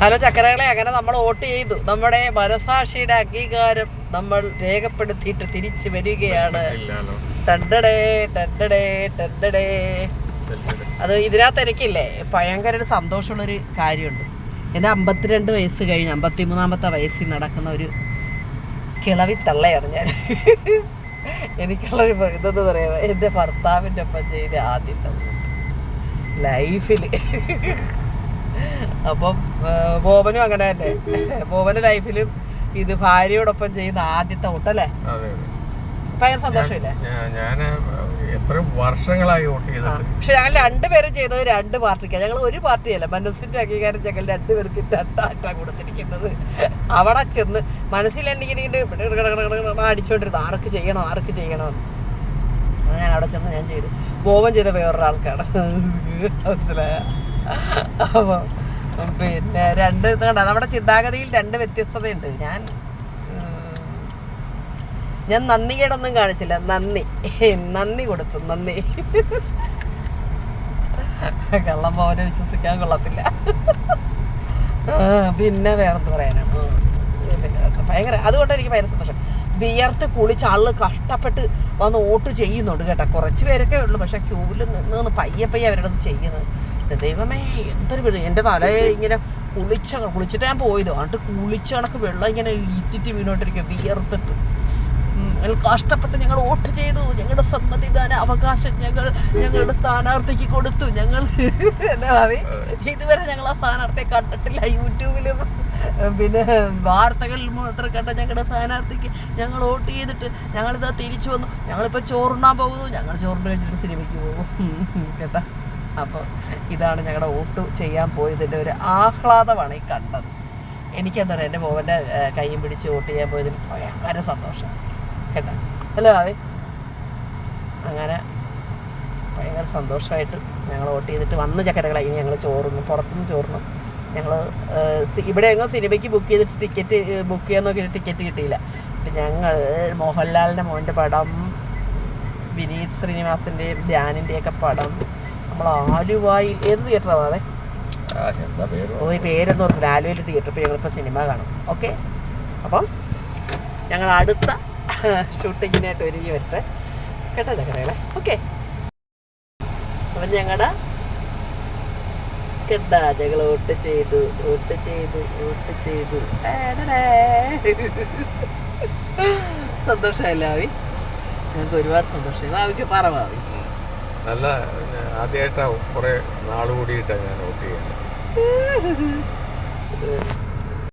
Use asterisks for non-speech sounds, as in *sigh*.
Hello ചക്കരകളെ അങ്ങനെ നമ്മൾ vote ചെയ്തു. നമ്മുടെ മനസാക്ഷിയുടെ അംഗീകാരം നമ്മൾ രേഖപ്പെടുത്തിയിട്ട് തിരിച്ചു വരികയാണ്. അത് ഇതിനകത്ത് എനിക്കില്ലേ ഭയങ്കര ഒരു സന്തോഷമുള്ളൊരു കാര്യമുണ്ട്. എന്റെ അമ്പത്തിരണ്ട് വയസ്സ് കഴിഞ്ഞ് അമ്പത്തിമൂന്നാമത്തെ വയസ്സിൽ നടക്കുന്ന ഒരു കിളവി തള്ളയാണ് ഞാൻ. എനിക്കുള്ളൊരു ഇതെന്ന് പറയാ എന്റെ ഭർത്താവിന്റെ ഒപ്പം ചെയ്ത ആദ്യത്തെ ലൈഫിൽ അപ്പം ബോബനും അങ്ങനെ തന്നെ. ബോബന്റെ ലൈഫിലും ഇത് ഭാര്യയോടൊപ്പം ചെയ്യുന്ന ആദ്യത്തെ ഔട്ടല്ലേ ഭയങ്കര സന്തോഷമില്ലേ? ഞാൻ- ഞാൻ എത്ര വർഷങ്ങളായി വോട്ട് ആ. ചെയ്തിട്ട്. പക്ഷെ ഞങ്ങൾ രണ്ടുപേരും ചെയ്തത് രണ്ട് പാർട്ടിക്കാണ് ഞങ്ങൾ ഒരു പാർട്ടിയല്ല മനസ്സിന്റെ അംഗീകാരം ഞങ്ങൾ രണ്ടുപേർക്ക് രണ്ടാറ്റ കൊടുത്തിരിക്കുന്നത്. അവിടെ ചെന്ന് മനസ്സിലെണ്ണിങ്ങനെ അടിച്ചോണ്ടിരുന്നു. ആർക്ക് ചെയ്യണോ ആർക്ക് ചെയ്യണോ? ഞാൻ അവിടെ ചെന്ന് ഞാൻ ചെയ്തു. ബോബൻ ചെയ്ത വേറൊരാൾക്കാണ്. *laughs* മനസ്സിലായ? അപ്പോൾ പിന്നെ രണ്ട് കണ്ട നമ്മുടെ ചിന്താഗതിയിൽ രണ്ട് വ്യത്യസ്തതയുണ്ട്. ഞാൻ ഞാൻ നന്ദി കേടൊന്നും കാണിച്ചില്ല. നന്ദി. നന്ദി കൊടുത്തു നന്ദി. കള്ളം പോവനെ വിശ്വസിക്കാൻ കൊള്ളത്തില്ല. പിന്നെ വേറെന്ത് പറയാനാണ് ഭയങ്കര അതുകൊണ്ട് എനിക്ക് ഭയങ്കര സന്തോഷം. വിയർത്ത് കുളിച്ച് ആൾ കഷ്ടപ്പെട്ട് വന്ന് വോട്ട് ചെയ്യുന്നുണ്ട് കേട്ടോ. കുറച്ച് പേരൊക്കെ ഉള്ളൂ. പക്ഷെ ക്യൂവിൽ നിന്ന് പയ്യെ പയ്യെ അവരുടെ ചെയ്യുന്നത് ദൈവമേ എന്തൊരു വിധം. എന്റെ തല ഇങ്ങനെ കുളിച്ച കുളിച്ചിട്ട് ഞാൻ പോയത്? എന്നിട്ട് കുളിച്ച കണക്ക് വെള്ളം ഇങ്ങനെ ഇറ്റിറ്റ് വീണോണ്ടിരിക്കുക വിയർത്തിട്ട്. ഞങ്ങൾ കഷ്ടപ്പെട്ട് ഞങ്ങൾ വോട്ട് ചെയ്തു. ഞങ്ങളുടെ സമ്മതിദാന അവകാശം ഞങ്ങൾ ഞങ്ങളുടെ സ്ഥാനാർത്ഥിക്ക് കൊടുത്തു. ഞങ്ങൾ *laughs* എന്താ ഭാവി? ഇതുവരെ ഞങ്ങൾ ആ സ്ഥാനാർത്ഥിയെ കണ്ടിട്ടില്ല. യൂട്യൂബിലും പിന്നെ വാർത്തകളിൽ മാത്രം കണ്ട ഞങ്ങളുടെ സ്ഥാനാർത്ഥിക്ക് ഞങ്ങൾ വോട്ട് ചെയ്തിട്ട് ഞങ്ങളിതാ തിരിച്ചു വന്നു. ഞങ്ങളിപ്പോൾ ചോറുണ്ണാൻ പോകുന്നു. ഞങ്ങൾ ചോറിന് കഴിച്ചിട്ട് സിനിമയ്ക്ക് പോകും. *laughs* കേട്ടാ? അപ്പോൾ ഇതാണ് ഞങ്ങളുടെ വോട്ട് ചെയ്യാൻ പോയതിന്റെ ഒരു ആഹ്ലാദമാണ് ഈ കണ്ടത്. എനിക്കെന്താ പറയുക എന്റെ മോവന്റെ കൈയും പിടിച്ച് വോട്ട് ചെയ്യാൻ പോയതിൽ ഭയങ്കര സന്തോഷം. കേട്ടോ. ഹലോ ഭാവി അങ്ങനെ ഭയങ്കര സന്തോഷമായിട്ട് ഞങ്ങൾ വോട്ട് ചെയ്തിട്ട് വന്ന് ചക്കരകളായി ഞങ്ങൾ ചോറുന്നു പുറത്തുനിന്ന് ചോറുന്നു. ഞങ്ങൾ ഇവിടെ എങ്ങോ സിനിമയ്ക്ക് ബുക്ക് ചെയ്തിട്ട് ടിക്കറ്റ് ബുക്ക് ചെയ്യാൻ നോക്കിയിട്ട് ടിക്കറ്റ് കിട്ടിയില്ല. അപ്പം ഞങ്ങൾ മോഹൻലാലിന്റെ മോന്റെ പടം വിനീത് ശ്രീനിവാസിന്റെയും ധ്യാനിന്റെയൊക്കെ പടം. നമ്മൾ ആലുവായിൽ ഏത് തിയേറ്ററാണ് അതെ ഓ ഈ പേരൊന്നും ആലുവയിൽ തിയേറ്റർ ഇപ്പോൾ ഞങ്ങളിപ്പോൾ സിനിമ കാണും. ഓക്കെ അപ്പം ഞങ്ങൾ അടുത്ത ഷൂട്ടിങ്ങിനായിട്ട് ഒരുങ്ങി വരട്ടെ. കേട്ടോ ചക്കരകളെ ഓക്കെ അപ്പം ഞങ്ങളുടെ കേട്ടാ ഞങ്ങൾ വോട്ട് ചെയ്തു ഓട്ട് ചെയ്തു വോട്ട് ചെയ്തു. സന്തോഷമല്ല ആവി ഞങ്ങൾക്ക് ഒരുപാട് സന്തോഷം ആവിക്ക് പറ നല്ല ആദ്യമായിട്ടാ കുറെ നാൾ കൂടിയിട്ടാണ് ഞാൻ വോട്ട് ചെയ്യുന്നത്. *laughs*